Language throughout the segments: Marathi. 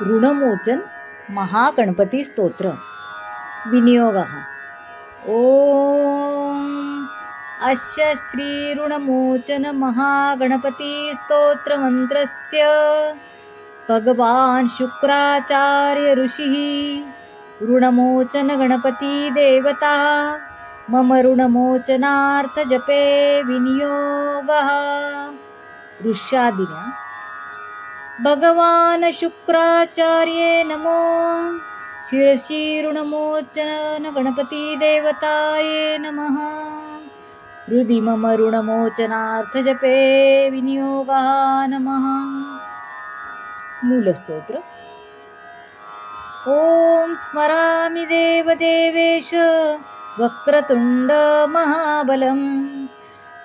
ऋणमोचन महागणपती स्तोत्र. विनियोग अस्य श्रीऋणमोचन महागणपती भगवान् शुक्राचार्य ऋषिः ऋणमोचन गणपती देवता मम ऋणमोचनार्थजपे विनियोगः. ऋष्यादिना भगवान् शुक्राचार्ये नमो. शिरशिरुणमोचन ऋणमोचन गणपती नमः. हृदि मम ऋणमोचनार्थजपे विनियोगः नमः. मूलस्तोत्र. ॐ स्मरामि देवदेवेश वक्रतुण्ड महाबलं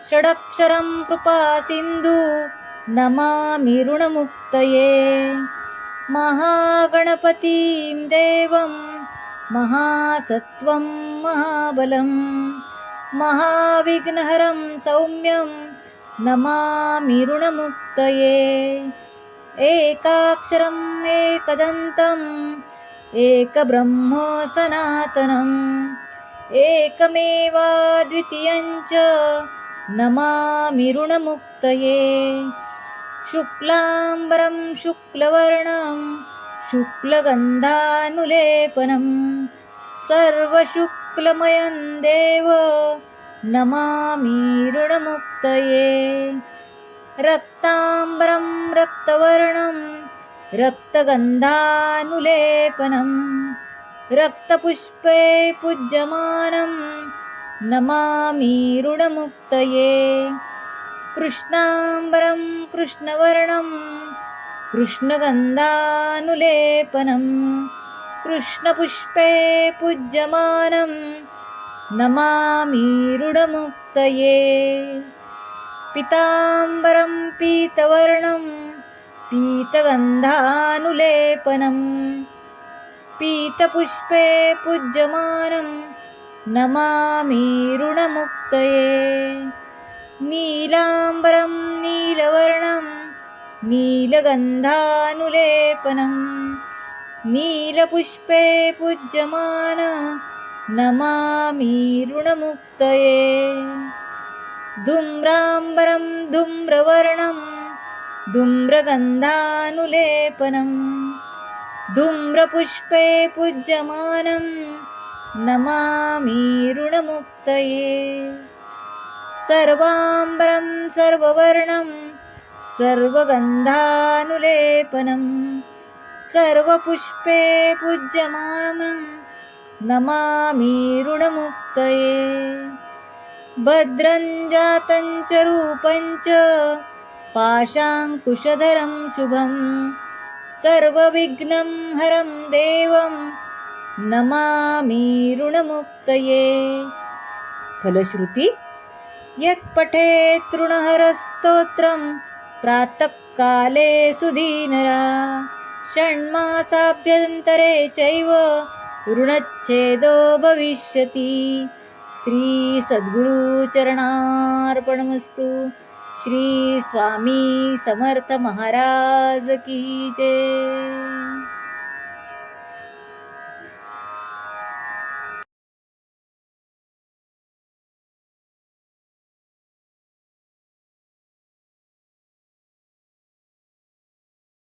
षडक्षरं कृपासिन्धु नमामि ऋणमुक्तये। महागणपतीं देवं महासत्त्वं महाबलं महाविघ्नहरं सौम्यं नमामि ऋणमुक्तये। एकाक्षरम् एकदन्तम् एकब्रह्म सनातनम् एकमेवाद्वितीयञ्च नमामि ऋणमुक्तये शुक्लाम्बरं शुक्लवर्णं शुक्लगन्धानुलेपनं सर्वशुक्लमयं देव नमामि ऋणमुक्तये। रक्ताम्बरं रक्तवर्णं रक्तगन्धानुलेपनं रक्तपुष्पे पूज्यमानं नमामि ऋणमुक्तये। कृष्णाम्बरं कृष्णवर्णं कृष्णगन्धानुलेपनं कृष्णपुष्पे पूज्यमानं नमामि ऋणमुक्तये पिताम्बरं पीतवर्णं पीतगन्धानुलेपनं पीतपुष्पे पूज्यमानं नमामि ऋणमुक्तये नीलाम्बरं नीलवर्णं नीलगन्धानुलेपनं नीलपुष्पे पूज्यमान नमामि ऋणमुक्तये। धूम्राम्बरं धूम्रवर्णं धूम्रगन्धानुलेपनं धूम्रपुष्पे पूज्यमानं नमामि ऋणमुक्तये सर्वाम्बरं सर्ववर्णं सर्वगन्धानुलेपनं सर्वपुष्पे पूज्यमानं नमामि ऋणमुक्तये। भद्रं जातं च रूपं च पाशाङ्कुशधरं शुभं सर्वविघ्नं हरं देवं नमामि ऋणमुक्तये। फलश्रुती यत् पठेत् प्रातःकाले सुधीनरा षण्मासाभ्यन्तरे चैव ऋणच्छेदो भविष्यति। श्रीसद्गुरुचरणार्पणमस्तु। श्री स्वामी समर्थ महाराज की जय।